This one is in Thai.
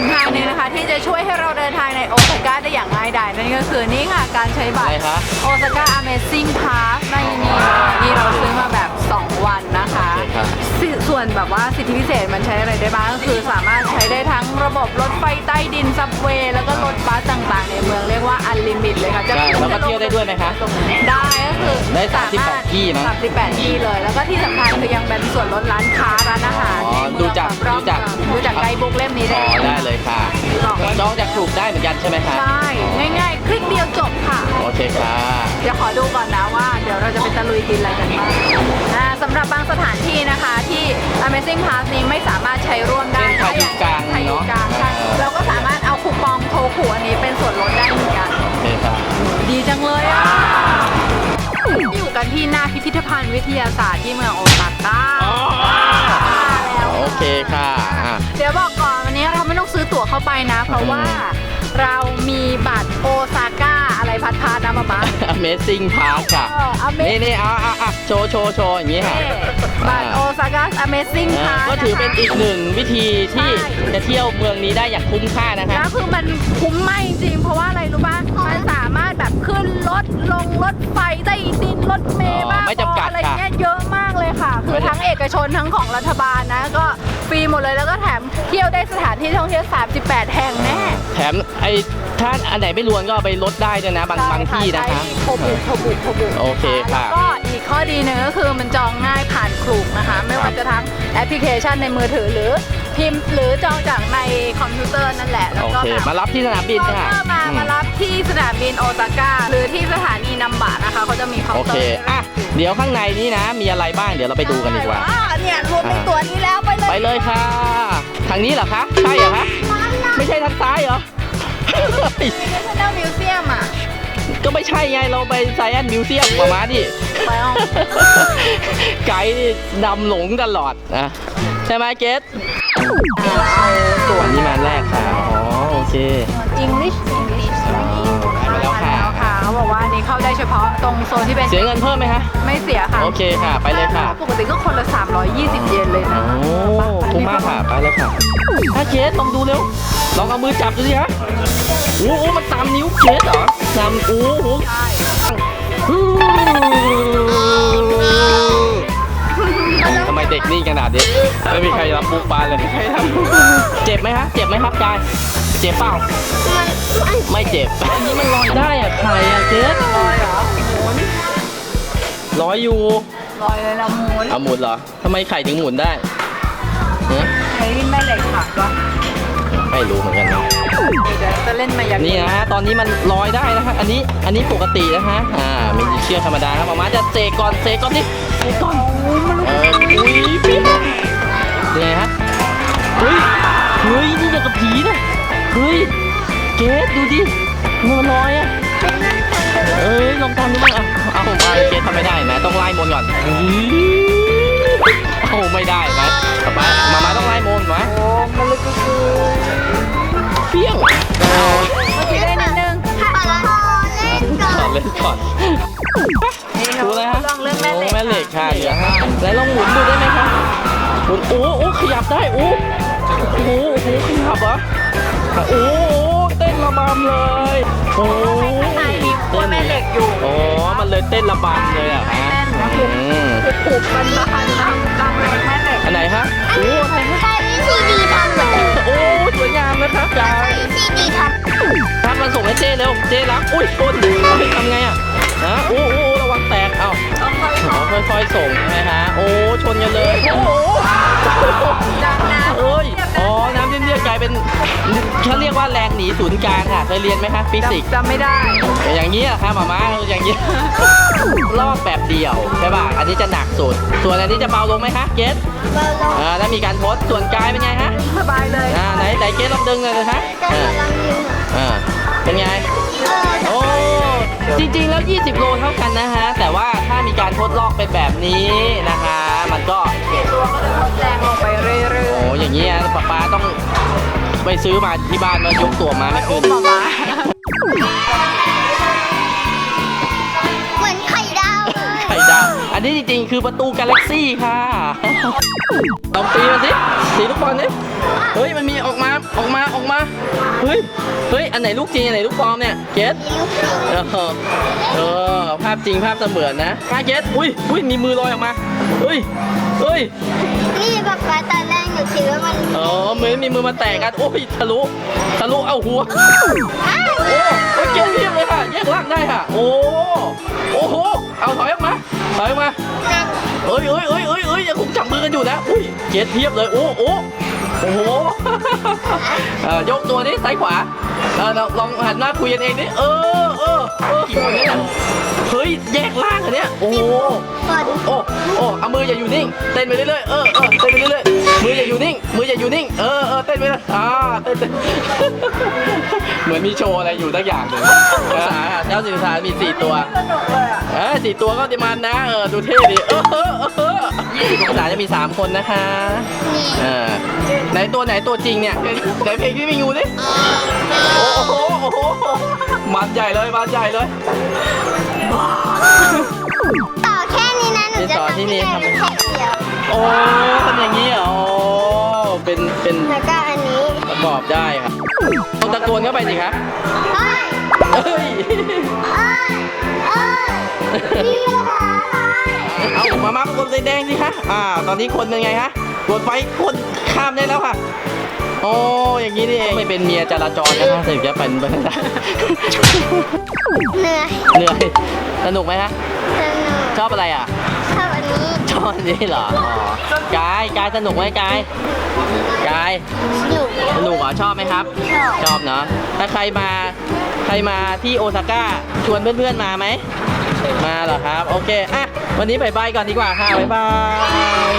นทางหนึงนะคะ ที่จะช่วยให้เราเดินทางในโอซาก้าได้อย่างง่ายดายนั่นก็คือนี่ค่ะ การใช้บัตอะไรรคะ โอซาก้า Amazing Pass ในนี่นี่เราซื้อมาแบบ 2 วันนะคะ โอเคครับ สิส่วนแบบว่าสิทธิพิเศษมันใช้อะไรได้บ้างก็คือสามารถใช้ได้ทั้งระบบรถไฟใต้ดินซับเวย์แล้วก็รถบัสต่างๆ ในเมืองเรียกว่าอันลิมิตเลยค่ะจะใช่แล้วก็เที่ยวได้ด้วยไหมคะ ได้ก็คือได้สามารถ38ที่นะ38ที่เลย แล้วก็ที่สำคัญคือยังเป็นส่วนลดร้านค้า บุ๊กเล่มนี้อ๋ได้อได้เลยค่ะจองจากถูกได้เหมือนกันใช่ไหมคะใช่ง่าย ๆ คลิกเดียวจบค่ะ โอเคค่ะเดี๋ยวขอดูก่อนนะว่าเดี๋ยวเราจะไปตะลุยกินอะไรกันบ้างอ่าสำหรับบางสถานที่นะคะที่ Amazing Pass นี้ไม่สามารถใช้ร่วมได้เป็นไทยอยู่กลางไทยอยู่กลางเนอะใช่เออเราก็สามารถเอาคูปองโทคุอันนี้เป็นส่วนลดได้เหมือนกัน โอเคค่ะดีจังเลยอะ อยู่กันที่หน้าพิพิธภัณฑ์วิทยาศาสตร์ที่เมืองโอซาก้า อ๋อแล้ว โอเคค่ะอะ เดี๋ยวบอกก่อนวันนี้เราไม่ต้องซื้อตั๋วเข้าไปนะ เพราะว่าเรามีบัตรโอซาก้าอะไรพัดพานะป๊าป๊า Amazing Park ค่ะเออ Amazing นี่นี่เอาเอาเอาโชว์โชว์โชว์อย่างนี้ค่ะ บัตรโอซาก้า Amazing เออ Pass ก็ถือเป็นอีกหนึ่งวิธีที่ใช่ จะเที่ยวเมืองนี้ได้อย่างคุ้มค่านะคะ แล้วคือมันคุ้มมากจริงๆเพราะว่าอะไรรู้ป่ะ มันสามารถแบบขึ้นรถลงรถไฟใต้ดินร ถเมล์อ๋อบ้าไม่จำกัดอะไรค่ะเงี้ยเยอะมากเลยค่ะ คืไม่อได้ทั้งเอกชนทั้งของรัฐบาลนะ ก็ฟรีหมดเลยแล้วก็แถมเที่ยวได้สถานที่ท่องเที่ยว 38 แห่งแน่แถมไอ้ถ้าอันไหนไม่รวนก็เอาไปลดได้ด้วยนะบางบางที่นะคะโทบุโทบุโทบุโอเคค่ะแล้วก็อีกข้อดีหนึ่งก็คือมันจองง่ายผ่านคลูกนะคะ ไม่ว่าจะทั้งแอปพลิเคชันในมือถือหรือ พิมพ์หรือจองจากในคอมพิวเตอร์นั่นแหละ แล้วโอก็เค แบบมารับที่สนามบินค่ะก็มาอืมมารับที่สนามบินโอซาก้าหรือที่สถานีนัมบะนะคะเขาจะมีเคาโอน์เตเคอร์อะ เดี๋ยวข้างในนี้นะ มีอะไรบ้าง เดี๋ยวเราไปดูกันดีกว่า อ่เนี่ยรวมเป็นตัวนี้แล้วไปเลยไปเลยค่ะ ทางนี้เหรอคะ ใช่เหรอคะ ไม่ใช่ทางซ้ายเหรอเนชั่นแนลมิวเซียมอะ ก็ไม่ใช่ไง เราไปไซแอนมิวเซียมมามาดิไปเอา ไกด์นี่นำหลงตลอดนะใช่ไหมเกส เอาตัวอันนี้มาแรกค่ะ อ๋อ โอเค English English อ๋อได้มาแล้วค่ะได้มาค่ะเขาบอกว่าอันนี้เข้าได้เฉพาะตรงโซนที่เป็นเสียเงินเพิ่มไหมคะไม่เสียค่ะโอเคค่ะ ไปเลยค่ะ ปกติก็คนละ 320 เยนเลยนะโอ้คุ้มมากค่ะ ไปเลยค่ะถ้าเคสลองดูเร็ว ลองเอามือจับดูสิฮะโอ้โหมันตามนิ้วเคสเหรอตามโอ้โห ใช่ทำ ไมเด็กนี่ขนาดนี้ไม่มีใครรับบุกบานเลยใครทำเจ็บไหมฮะเจ็บไหมครับกาย เจ็บเปล่าไม่เจ็บอันนี้มันลอยได้อะใครอะเคสลอยเหรอหมุนลอยอยู่ลอยเลยละหมุนเอาหมุนเหรอทำไมไข่ถึงหมุนได้ฮะไอ้นี่แม่เหล็กหักวะ ไม่รู้เหมือนกันนะเดี๋ยวจะเล่นมายากลนี่นะฮะตอนนี้มันลอยได้นะฮะอันนี้อันนี้ปกตินะฮะอ่ามีเชือกธรรมดาครับมามาจะเซก่อนเซก่อนดิเซก่อนเอออุ้ยปิ๊บยังไงฮะเฮ้ยเฮ้ยนี่อย่างกับผีนะเฮ้ยเกสดูดิมันลอยอะเอ้ยลองทำดูบ้างอะเอาผมไปเกสทำไม่ได้ไหมต้องไล่มนต์ก่อนเฮ้ย โอ้ไม่ได้ไหมต่อไปมามาต้องไล่มนต์ไหมโอ้มันลึกก็คือเปี้ยงเมื่อกี้ได้นิดนึงก่อนเล่นก่อนนี่ดูเลยฮะลองเรื่องแม่เหล็กโอ้แม่เหล็กค่ะเหลือห้าไหนลองหมุนดูได้ไหมคะหมุนโอ้โอ้ขยับได้โอ้โอ้โหโอ้โหขยับเหรอโอ้โหเต้นระบำเลยโอ้ข้างในมีขั้วแม่เหล็กอยู่โอ้มันเลยเต้นระบำเลยอะฮะแน่นนะอืมคือปลูกมันบานดังดังเลยแม่เหล็กอันไหนฮะโอ้อะไรฮะโอ้สวยงามนะครับจ้าครับมาส่งให้เจ้เร็วเจ้รักอุ้ยชนเฮ้ยทำไงอะฮะโอ้โอ้โอ้ระวังแตกเอ้าต้องค่อยอ๋อค่อยๆส่งใช่ไหมฮะโอ้ชนกันเลยโอ้โหๆดังนะเอ้ยอ๋อ น้ำเรียบๆกลายเป็นเขาเรียกว่าแรงหนีศูนย์กลางค่ะเคยเรียนไหมคะฟิสิกส์จำไม่ได้ อย่างนี้ยค่ะหมาม้าอย่างนี้ยลอกแบบเดียวใช่ป่ะอันนี้จะหนักสุด ส่วนอันนี้จะเบาลงไหมคะเกสอ่าแล้วมีการทดส่วนกายเป็นไงฮะสบายเลยอ่าไหนไหนเกสลองดึงเลยนะคะอ่าอ่าเป็นไงโอ้จริงๆแล้ว 20 โลเท่ากันนะฮะ แต่ว่าถ้ามีการทดลอกเป็นแบบนี้นะคะ มันก็ ไปซื้อมาที่บ้านมายกตัวมาไม่ๆขึ้อุ้นมมามาเหมือนไข่ดาวเลยไข่ดาวอันอันนี้จริงๆ คือประตูกาแล็กซี่ค่ะลองตีมันสิตีลูกบอลดิเฮ้ยมันมีออกมาออกมาออกมาเฮ้ยเฮ้ยอันไหนลูกจริงอันไหนลูกปลอมเนี่ยเกสเออเออภาพจริงภาพเสมือนนะอะเกสอุ้ยอุ้ยมีมือลอยออกมาเฮ้ยเฮ้ยนี่ป๊าป๊าตอนแรกห นูคิดว่ามันอ๋อมือมีมือมาแตะกันโอ้ยทะลุทะลุเอาหัวอ้าวโอ้โอ้ยเกสเรียบเลยค่ะแยกล่างได้ค่ะ โอ้โอ้โหเอาถอยออกมาถอยออกมาเอ้ยเอ้ยเอ้ยเอ้ยเอ้ยยังคงจับมือกันอยู่นะอุ้ยเกตเทียบเลยโอ้โอ้โอ้โหเออยกตัวนี้ซ้ายขวาเออลองลองหันหน้าคุยกันเองดิเออเออเออกี่คนเนี่ยนะเฮ้ยแยกล่างเหรอเนี่ยโอ้โหกดโอ้โอ้เอามืออย่าอยู่นิ่ง เต้นไปเรื่อยๆ เออเออเต้นไปเรื่อยๆ มืออย่าอยู่นิ่ง มืออย่าอยู่นิ่ง เออเออเต้นไปเลยอ่าเต้นเต้นเหมือนมีโชว์อะไรอยู่สักอย่างหนึ่งภาษาเจ้าสิริสารมีสี่ตัว สนุกเลยอะเออสี่ตัวก็จะมันนะ เออ ดูเท่ดิเออเออเออภาษาจะมี3คนนะคะนี่เออ ไหนตัวไหนตัวจริงเนี่ย ไหนเพลงที่มีงูดิ โอ้โหโอ้โหมันใหญ่เลยมันใหญ่เลยต่อแค่นี้ นะหนูจะต่อทำที่ให้นี่ได้ทำเป็นแค่เดียวโอ้ทำอย่างนี้เหรอโอ้เป็นเป็นแล้วก็อันนี้ประกอบได้ครับต้องตะโกนเข้าไปสิครับเฮ้ยเอ้ยเอ้ยเอ้ยพี่คะเอามามาคนแดงๆสิคะอ่า ตอนนี้คนเป็นไงฮะกดไฟคนข้ามได้แล้วค่ะโอ้อย่างนี้นี่เองไม่เป็นเมียจราจรนะคะถึงจะเป็นไปได้เหนื่อยเหนื่อยสนุกไหมฮะสนุกชอบอะไรอะชอบอั นนี้ชอบอันนี้เหรออ๋อกายกายสนุกไหมกายกายอยู่สนุกเหรอชอบไหมครับชอบชอบเนาะถ้าใครมาใครมาที่โอซาก้าชวนเพื่อนๆมาไหมมาเหรอครับ โอเคอะวันนี้บายบายก่อนดีกว่าค่ะบายบาย